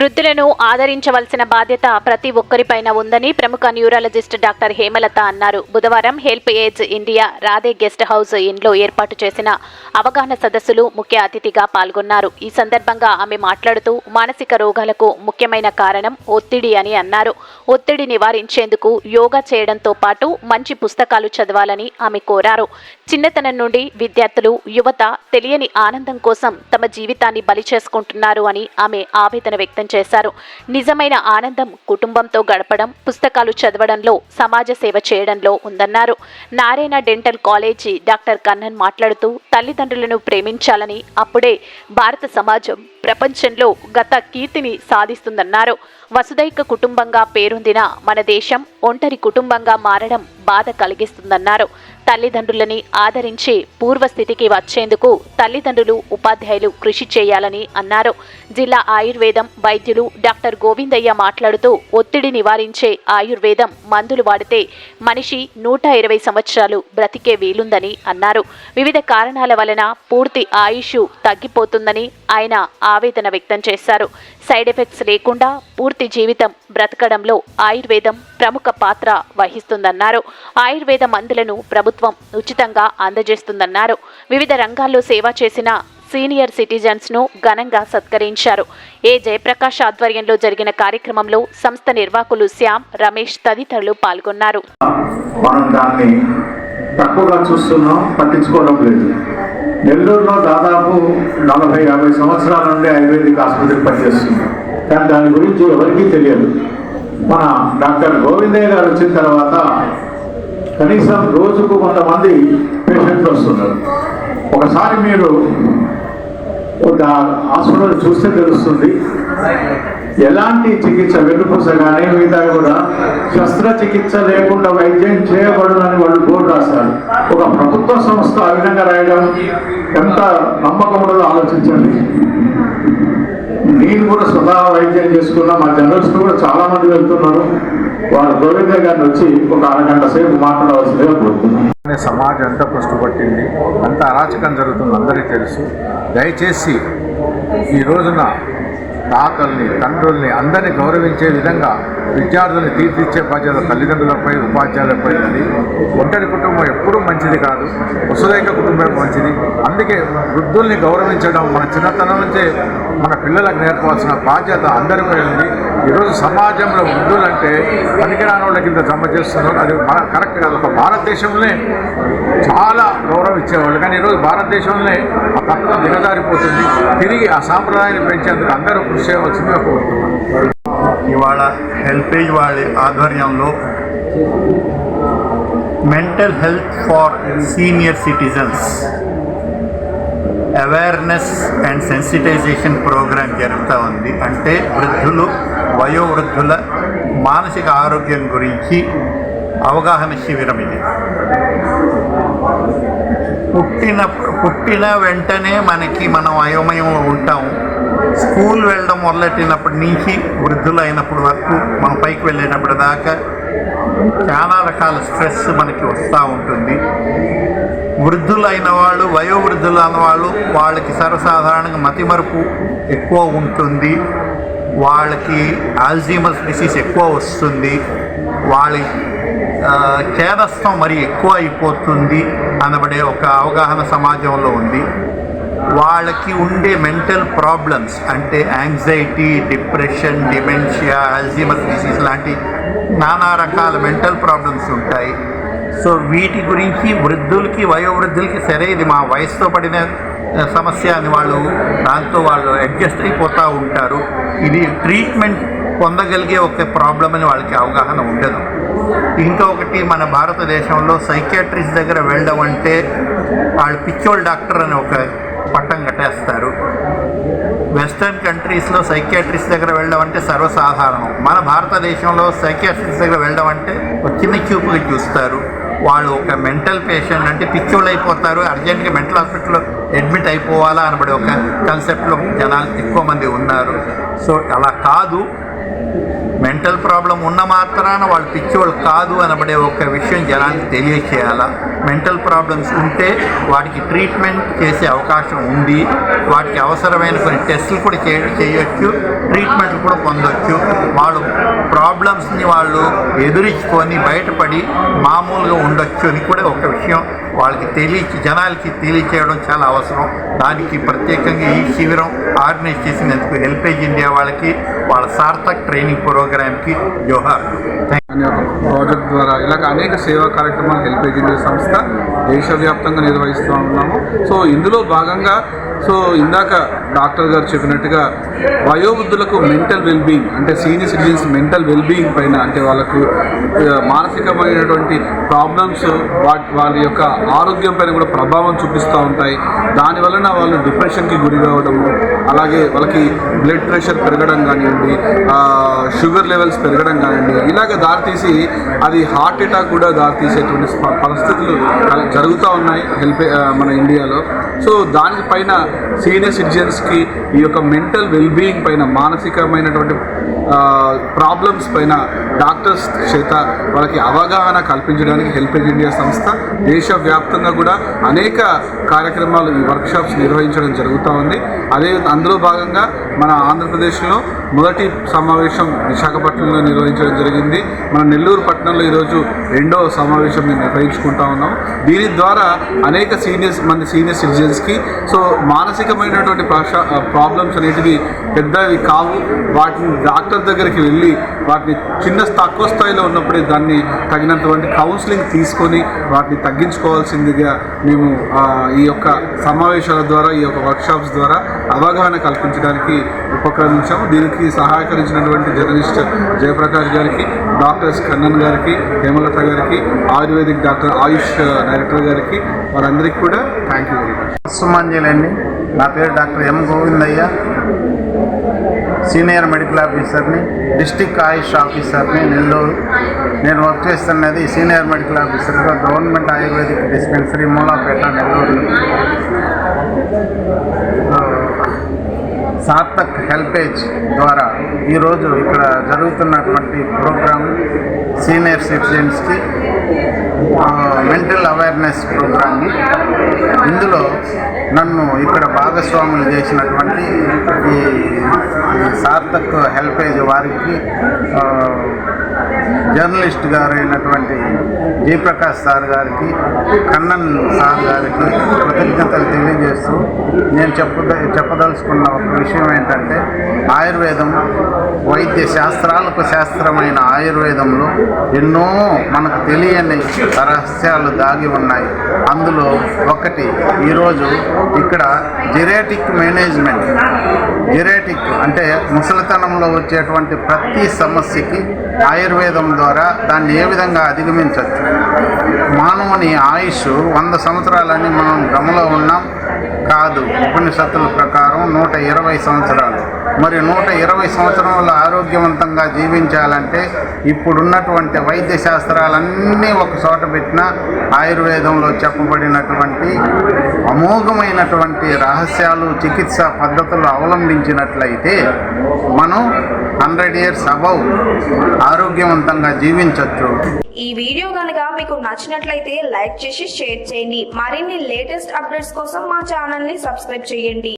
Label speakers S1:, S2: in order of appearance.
S1: వృద్ధులను ఆదరించవలసిన బాధ్యత ప్రతి ఒక్కరిపైన ఉందని ప్రముఖ న్యూరాలజిస్ట్ డాక్టర్ హేమలత అన్నారు. బుధవారం HelpAge India Radhe guest house ఇంట్లో ఏర్పాటు చేసిన అవగాహన సదస్సులు ముఖ్య అతిథిగా పాల్గొన్నారు. ఈ సందర్భంగా ఆమె మాట్లాడుతూ మానసిక రోగాలకు ముఖ్యమైన కారణం ఒత్తిడి అని అన్నారు. ఒత్తిడి నివారించేందుకు యోగా చేయడంతో పాటు మంచి పుస్తకాలు చదవాలని ఆమె కోరారు. చిన్నతనం నుండి విద్యార్థులు యువత తెలియని ఆనందం కోసం తమ జీవితాన్ని బలి చేసుకుంటున్నారు అని ఆమె ఆవేదన వ్యక్తం చేశారు. నిజమైన ఆనందం కుటుంబంతో గడపడం పుస్తకాలు చదవడంలో సమాజ సేవ చేయడంలో ఉందన్నారు. Narayana dental college doctor Kannan మాట్లాడుతూ తల్లిదండ్రులను ప్రేమించాలని అప్పుడే భారత సమాజం ప్రపంచంలో గత కీర్తిని సాధిస్తుందన్నారు. వసుదైక కుటుంబంగా పేరొందిన మన దేశం ఒంటరి కుటుంబంగా మారడం బాధ కలిగిస్తుందన్నారు. తల్లిదండ్రులని ఆదరించి పూర్వస్థితికి వచ్చేందుకు తల్లిదండ్రులు ఉపాధ్యాయులు కృషి చేయాలని అన్నారు. జిల్లా ఆయుర్వేదం వైద్యులు డాక్టర్ గోవిందయ్య మాట్లాడుతూ ఒత్తిడి నివారించే ఆయుర్వేదం మందులు వాడితే మనిషి నూట ఇరవై సంవత్సరాలు బ్రతికే వీలుందని అన్నారు. వివిధ కారణాల వలన పూర్తి ఆయుష్ తగ్గిపోతుందని ఆయన ఆవేదన వ్యక్తం చేశారు. సైడ్ ఎఫెక్ట్స్ లేకుండా పూర్తి జీవితం బ్రతకడంలో ఆయుర్వేదం ప్రముఖ పాత్ర వహిస్తుందన్నారు. ఆయుర్వేద మందులను ప్రభుత్వం ప్రభుత్వం ఉచితంగా అందజేస్తుందన్నారు. వివిధ రంగాల్లో సేవ చేసిన సీనియర్ సిటిజన్స్ను ఘనంగా సత్కరించారు. ఏ జయప్రకాష్ ఆధ్వర్యంలో జరిగిన కార్యక్రమంలో సంస్థ నిర్వాహకులు శ్యామ్ రమేష్ తదితరులు పాల్గొన్నారు.
S2: మనం దాన్ని తక్కువగా చూస్తున్నాం పట్టించుకోవడం లేదు. నెల్లూరులో దాదాపు నలభై యాభై సంవత్సరాల నుండి ఆయుర్వేదిక్ ఆసుపత్రి పనిచేస్తుంది కానీ దాని గురించి ఎవరికీ తెలియదు. మన డాక్టర్ గోవిందయ్య గారు వచ్చిన తర్వాత కనీసం రోజుకు కొంతమంది పేషెంట్లు వస్తున్నారు. ఒకసారి మీరు ఒక హాస్పిటల్ చూస్తే తెలుస్తుంది. ఎలాంటి చికిత్స వెన్నుపూస కానీ మిగతా కూడా శస్త్రచికిత్స లేకుండా వైద్యం చేయబడునని వాళ్ళు బోర్డు రాశారు. ఒక ప్రభుత్వ సంస్థ ఆ విధంగా రాయడం ఎంత నమ్మకం ఉండదో ఆలోచించండి. నేను కూడా స్వతహా వైద్యం చేసుకున్నా మా జర్నలిస్ట్ కూడా చాలా మంది వెళ్తున్నారు. వారు గోవింద గారిని వచ్చి ఒక అరగంట సేపు మాట్లాడవలసిందిగా కోరుతున్నాను.
S3: అనే సమాజం ఎంత పట్టుబట్టింది అంత అరాచకం జరుగుతుంది అందరికీ తెలుసు. దయచేసి ఈ రోజున తాతల్ని తండ్రుల్ని అందరినీ గౌరవించే విధంగా విద్యార్థుల్ని తీర్చిచ్చే బాధ్యత తల్లిదండ్రులపై ఉపాధ్యాయులపై ఉంది ఒంటరి కుటుంబం ఎప్పుడూ మంచిది కాదు. వసుదైక కుటుంబం మంచిది. అందుకే వృద్ధుల్ని గౌరవించడం మన చిన్నతనం నుంచే మన పిల్లలకు నేర్పవలసిన బాధ్యత అందరిపై ఉంది. ఈరోజు సమాజంలో వృద్ధులంటే పనికిరాని వాళ్ళ కింద జమ చేస్తున్నారు. అది మన కరెక్ట్ కాదు. ఒక భారతదేశంలోనే చాలా గౌరవం ఇచ్చేవాళ్ళు. కానీ ఈరోజు భారతదేశంలోనే ఆ తత్వం దిగజారిపోతుంది. తిరిగి ఆ సాంప్రదాయాన్ని పెంచేందుకు అందరూ కృషి చేయవలసిందిగా కోరుతున్నాను.
S4: ఇవాళ హెల్పేజ్ వాళ్ళ ఆధ్వర్యంలో mental health for senior citizens awareness and sensitisation programme జరుగుతూ ఉంది. అంటే వృద్ధులు వయోవృద్ధుల మానసిక ఆరోగ్యం గురించి అవగాహన శిబిరం ఇది. పుట్టిన పుట్టిన వెంటనే మనకి మనం అయోమయంలో ఉంటాం. స్కూల్ వెళ్ళడం మొదలెట్టినప్పటి నుంచి వృద్ధులు అయినప్పటి వరకు మనం పైకి వెళ్ళేటప్పటి దాకా చాలా రకాల స్ట్రెస్ మనకి వస్తూ ఉంటుంది. వృద్ధులైన వాళ్ళు వయోవృద్ధులు అన్న వాళ్ళు వాళ్ళకి సర్వసాధారణంగా మతిమరుపు ఎక్కువ ఉంటుంది. వాళ్ళకి ఆల్జీమస్ డిసీజ్ ఎక్కువ వస్తుంది. వాళ్ళ ఆ, చేదస్తం మరి ఎక్కువ అయిపోతుంది అనబడే ఒక అవగాహన సమాజంలో ఉంది. వాళ్ళకి ఉండే మెంటల్ ప్రాబ్లమ్స్ అంటే anxiety depression dementia Alzheimer's disease లాంటి నానా రకాల మెంటల్ ప్రాబ్లమ్స్ ఉంటాయి. సో వీటి గురించి వృద్ధులకి వయోవృద్ధులకి సరే ఇది మా వయసుతో పడిన సమస్య అని వాళ్ళు దాంతో వాళ్ళు అడ్జస్ట్ అయిపోతూ ఉంటారు. ఇది ట్రీట్మెంట్ పొందగలిగే ఒక ప్రాబ్లం అని వాళ్ళకి అవగాహన ఉండదు. ఇంకొకటి మన భారతదేశంలో సైకియాట్రిస్ట్ దగ్గర వెళ్ళడం అంటే వాళ్ళు పిచ్చోల్ డాక్టర్ అని ఒక పట్టం కట్టేస్తారు. వెస్టర్న్ కంట్రీస్లో సైకియాట్రిస్ట్ దగ్గర వెళ్ళడం అంటే సర్వసాధారణం. మన భారతదేశంలో సైకియాట్రిస్ట్ దగ్గర వెళ్ళడం అంటే ఒక చిన్న చూపుగా చూస్తారు. వాళ్ళు ఒక మెంటల్ పేషెంట్ అంటే పిచ్చోళ్ళు అయిపోతారు. అర్జెంట్గా మెంటల్ హాస్పిటల్లో అడ్మిట్ అయిపోవాలా అనబడే ఒక కాన్సెప్ట్లో జనాలు ఎక్కువ మంది ఉన్నారు. సో అలా కాదు. మెంటల్ ప్రాబ్లం ఉన్న మాత్రాన వాళ్ళు పిచ్చోళ్ళు కాదు అనబడే ఒక విషయం జనానికి తెలియచేయాలా? మెంటల్ ప్రాబ్లమ్స్ ఉంటే వాటికి ట్రీట్మెంట్ చేసే అవకాశం ఉంది. వాటికి అవసరమైన కొన్ని టెస్టులు కూడా చే చేయొచ్చు ట్రీట్మెంట్లు కూడా పొందొచ్చు. వాళ్ళు ప్రాబ్లమ్స్ని వాళ్ళు ఎదురించుకొని బయటపడి మామూలుగా ఉండొచ్చు అని కూడా ఒక విషయం వాళ్ళకి తెలియ జనాలకి తెలియచేయడం చాలా అవసరం. దానికి ప్రత్యేకంగా ఈ శిబిరం ఆర్గనైజ్ చేసినందుకు హెల్పేజ్ ఇండియా వాళ్ళకి వాళ్ళ సార్థక్ ట్రైనింగ్ ప్రోగ్రామ్కి జోహార్.
S5: ప్రాజెక్ట్ ద్వారా ఇలాగ అనేక సేవా కార్యక్రమాలు హెల్పేజ్ ఇండియా సంస్థ దేశవ్యాప్తంగా నిర్వహిస్తూ ఉన్నాము. సో ఇందులో భాగంగా సో ఇందాక డాక్టర్ గారు చెప్పినట్టుగా వయోవృద్ధులకు మెంటల్ వెల్బీయింగ్ అంటే సీనియర్ సిటిజన్స్ మెంటల్ వెల్బీయింగ్ పైన అంటే వాళ్ళకు మానసికమైనటువంటి ప్రాబ్లమ్స్ వాటి వాళ్ళ యొక్క ఆరోగ్యం పైన కూడా ప్రభావం చూపిస్తూ ఉంటాయి. దాని వలన వాళ్ళు డిప్రెషన్కి గురి కావడము అలాగే వాళ్ళకి బ్లడ్ ప్రెషర్ పెరగడం కానివ్వండి షుగర్ లెవెల్స్ పెరగడం కానివ్వండి ఇలాగ దారితీసి అది హార్ట్ అటాక్ కూడా దారితీసేటువంటి పరిస్థితులు జరుగుతూ ఉన్నాయి హెల్ప్ మన ఇండియాలో. సో దానిపైన సీనియర్ సిటిజన్స్కి ఈ యొక్క మెంటల్ వెల్బీయింగ్ పైన మానసికమైనటువంటి ప్రాబ్లమ్స్ పైన డాక్టర్స్ చేత వాళ్ళకి అవగాహన కల్పించడానికి హెల్పేజ్ ఇండియా సంస్థ దేశవ్యాప్తంగా కూడా అనేక కార్యక్రమాలు ఈ వర్క్షాప్స్ నిర్వహించడం జరుగుతూ ఉంది. అదే అందులో భాగంగా మన ఆంధ్రప్రదేశ్లో మొదటి సమావేశం విశాఖపట్నంలో నిర్వహించడం జరిగింది. మన నెల్లూరు పట్టణంలో ఈరోజు రెండో సమావేశం మేము నిర్వహించుకుంటా ఉన్నాం. దీని ద్వారా అనేక సీనియర్స్ మంది సీనియర్ సిటిజన్స్కి సో మానసికమైనటువంటి ప్రాబ్లమ్స్ అనేటివి పెద్దవి కావు. వాటిని డాక్టర్ దగ్గరికి వెళ్ళి వాటిని చిన్న తక్కువ స్థాయిలో ఉన్నప్పుడే దాన్ని తగినంతవంటి కౌన్సిలింగ్ తీసుకొని వాటిని తగ్గించుకోవాల్సిందిగా మేము ఈ యొక్క సమావేశాల ద్వారా ఈ యొక్క వర్క్షాప్స్ ద్వారా అవగాహన కల్పించడానికి ఉపక్రమించాము. దీనికి సహాయకరించినటువంటి జర్నలిస్ట్ జయప్రకాష్ గారికి డాక్టర్స్ కన్నన్ గారికి హేమలత గారికి ఆయుర్వేదిక్ డాక్టర్ ఆయుష్ డైరెక్టర్ గారికి వారందరికీ కూడా థ్యాంక్ యూ వెరీ మచ్
S6: సుమంజలండి నా పేరు doctor M Govindaiah. Senior medical ఆఫీసర్ని డిస్టిక్ ఆయుష్ ఆఫీసర్ని నెల్లూరు. నేను వర్క్ చేస్తున్నది సీనియర్ మెడికల్ ఆఫీసర్గా government ayurvedic dispensary Mulapet Nellore. Sarthak HelpAge ద్వారా ఈరోజు ఇక్కడ జరుగుతున్నటువంటి ప్రోగ్రాం సీనియర్ సిటిజన్స్కి మెంటల్ అవేర్నెస్ ప్రోగ్రామ్ ఇందులో నన్ను ఇక్కడ భాగస్వాములు చేసినటువంటి ఈ సార్థక్ హెల్పేజ్ వారికి జర్నలిస్ట్ గారైనటువంటి జయప్రకాష్ సార్ గారికి కన్నన్ సార్ గారికి కృతజ్ఞతలు తెలియజేస్తూ నేను చెప్పద చెప్పదలుచుకున్న ఒక విషయం ఏంటంటే ఆయుర్వేదం వైద్య శాస్త్రాలకు శాస్త్రమైన ఆయుర్వేదంలో ఎన్నో మనకు తెలియని రహస్యాలు దాగి ఉన్నాయి. అందులో ఒకటి ఈరోజు ఇక్కడ జిరేటిక్ మేనేజ్మెంట్ జిరేటిక్ అంటే ముసలితనంలో వచ్చేటువంటి ప్రతి సమస్యకి ఆయుర్వేదం ద్వారా దాన్ని ఏ విధంగా అధిగమించవచ్చు మానవుని ఆయుష్ వంద సంవత్సరాలని మనం గమలో ఉన్నాం. కాదు ఉపనిషత్తుల ప్రకారం నూట ఇరవై సంవత్సరాలు. మరి నూట ఇరవై సంవత్సరాలు ఆరోగ్యవంతంగా జీవించాలంటే ఇప్పుడున్నటువంటి వైద్య శాస్త్రాలన్నీ ఒక చోట పెట్టిన ఆయుర్వేదంలో చెప్పబడినటువంటి అమోఘమైనటువంటి రహస్యాలు చికిత్సా పద్ధతులు అవలంబించినట్లయితే మనం హండ్రెడ్ ఇయర్స్ అబౌవ్ ఆరోగ్యవంతంగా జీవించవచ్చు
S7: ఈ వీడియో కనుక మీకు నచ్చినట్లయితే లైక్ చేసి షేర్ చేయండి. మరిన్ని లేటెస్ట్ అప్డేట్స్ కోసం మా ఛానల్ని సబ్స్క్రైబ్ చేయండి.